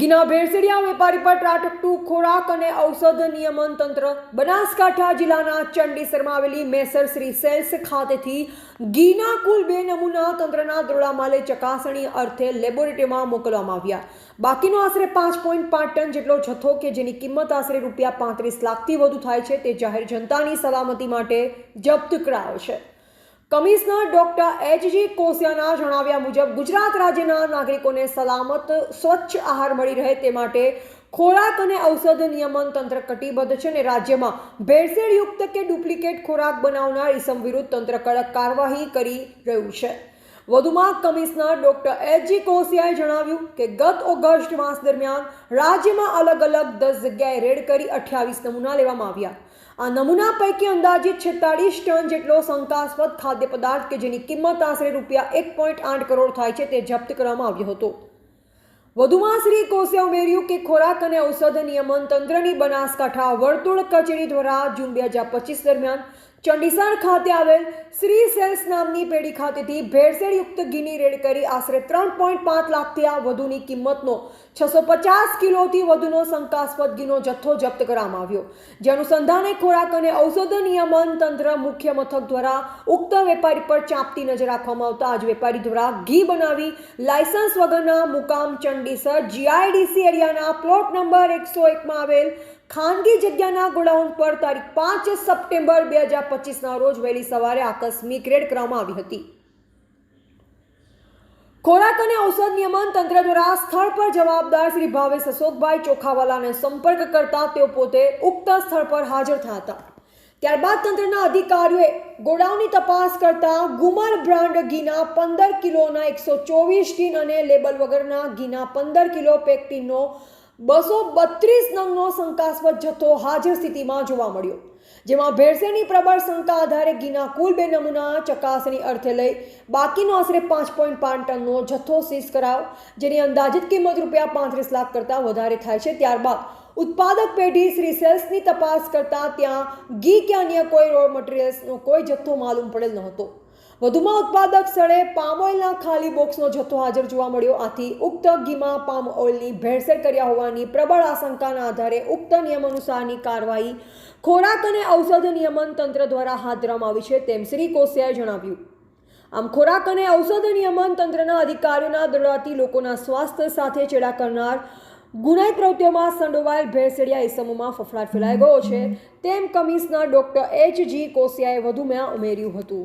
ગીના ભેળસેડિયા વેપારી પર ત્રાટકતું ખોરાક અને ઔષધ નિયમન તંત્ર. બનાસકાંઠા જિલ્લાના ચંડીસરમાં આવેલી મેસર શ્રી સેલ્સ ખાતેથી ઘીના કુલ બે નમૂના તંત્રના દોડામાલે ચકાસણી અર્થે લેબોરેટરીમાં મોકલવામાં આવ્યા. બાકીનો આશરે પાંચ પોઈન્ટ પાંચ ટન જેટલો જથ્થો કે જેની કિંમત આશરે રૂપિયા પાંત્રીસ લાખથી વધુ થાય છે તે જાહેર જનતાની સલામતી માટે જપ્ત કરાયો છે. કમિશનર ડોક્ટર એચજી કોસિયાના જણાવ્યા મુજબ, ગુજરાત રાજ્યના નાગરિકોને સલામત, સ્વચ્છ આહાર મળી રહે તે માટે ખોરાક અને ઔષધ નિયમન તંત્ર કટિબદ્ધ છે અને રાજ્યમાં ભેળસેળયુક્ત કે ડુપ્લિકેટ ખોરાક બનાવનાર ઇસમ વિરુદ્ધ તંત્ર કડક કાર્યવાહી કરી રહ્યું છે. વધુમાં કમિશનર ડોક્ટર એચજી કોસિયાએ જણાવ્યું કે ગત ઓગસ્ટ માસ દરમિયાન રાજ્યમાં અલગ અલગ દસ જગ્યાએ રેડ કરી અઠ્યાવીસ નમૂના લેવામાં આવ્યા. આ નમૂના પૈકી અંદાજિત છેતાળીસ ટન જેટલો શંકાસ્પદ ખાદ્ય પદાર્થ કે જેની કિંમત આશરે રૂપિયા એક પોઈન્ટ આઠ કરોડ થાય છે તે જપ્ત કરવામાં આવ્યો હતો. વધુમાં શ્રી કોસે ઉમેર્યું કે ખોરાક અને ઔષધ નિયમન તંત્રની બનાસકાંઠા વર્તુળ કચેરી દ્વારા જૂન બે હજાર પચીસ દરમિયાન ચંડીસર ખાતે આવેલ શ્રી સેલ્સ નામની પેઢી ખાતેથી ભેળસેળયુક્ત ઘીની રેડ કરી આશરે ત્રણ પોઈન્ટ પાંચ લાખથી આ વધુની કિંમતનો છસો પચાસ કિલોથી વધુનો શંકાસ્પદ ઘીનો જથ્થો જપ્ત કરવામાં આવ્યો. જે અનુસંધાને ખોરાક અને ઔષધ નિયમન તંત્ર મુખ્ય મથક દ્વારા ઉક્ત વેપારી પર ચાંપતી નજર રાખવામાં આવતા આજ વેપારી દ્વારા ઘી બનાવી લાયસન્સ વગરના મુકામ ચંડીસર જીઆઈડીસી એરિયાના પ્લોટ નંબર એકસો એકમાં આવેલ ખાનગી જગ્યાના ગોડાઉન પર તારીખ પાંચ સપ્ટેમ્બર બે હજાર પચીસના રોજ વહેલી સવારે આકસ્મિક રેડ કરવામાં આવી હતી. ખોરાક અને ઔષધ નિયમન તંત્ર દ્વારા સ્થળ પર જવાબદાર શ્રી ભાવેશ અશોકભાઈ ચોખાવાલાને સંપર્ક કરતા તેઓ પોતે ઉક્ત સ્થળ પર હાજર થયા હતા. ત્યારબાદ તંત્રના અધિકારીઓએ ગોડાઉનની તપાસ કરતા ગુમર બ્રાન્ડ ઘીના પંદર કિલોના એકસો ચોવીસ ટીન અને લેબલ વગરના ઘીના પંદર કિલો પેકટીનનો બસો બત્રીસ નંગનો શંકાસ્પદ જથ્થો હાજર સ્થિતિમાં જોવા મળ્યો. જેમાં ભેળસેળની પ્રબળ શંકા આધારે ઘીના કુલ બે નમૂના ચકાસણી અર્થે લઈ બાકીનો આશરે પાંચ પોઈન્ટ પાંચ ટનનો જથ્થો સીઝ કરાયો જેની અંદાજિત કિંમત રૂપિયા પાંત્રીસ લાખ કરતાં વધારે થાય છે. ત્યારબાદ ઉત્પાદક પેઢી શ્રી સેલ્સની તપાસ કરતાં ત્યાં ઘી કે અન્ય કોઈ રો મટીરિયલ્સનો કોઈ જથ્થો માલુમ પડેલ ન હતો વધુમાં ઉત્પાદક સ્થળે પામ ઓઇલના ખાલી બોક્સનો જથ્થો હાજર જોવા મળ્યો. આથી ઉક્ત ઘીમાં પામ ઓઇલની ભેળસેળ કર્યા હોવાની પ્રબળ આશંકાના આધારે ઉક્ત નિયમ અનુસારની કાર્યવાહી ખોરાક અને ઔષધ નિયમન તંત્ર દ્વારા હાથ ધરવામાં આવી છે તેમ શ્રી કોસિયાએ જણાવ્યું. આમ ખોરાક અને ઔષધ નિયમન તંત્રના અધિકારીઓના દોડાતી લોકોના સ્વાસ્થ્ય સાથે ચેડા કરનાર ગુનાહિત પ્રવૃત્તિઓમાં સંડોવાયેલ ભેળસેડિયા ઇસમોમાં ફફડાટ ફેલાઈ ગયો છે. તેમ કમિશનર ડોક્ટર એચ જી કોસિયાએ વધુમાં ઉમેર્યું હતું.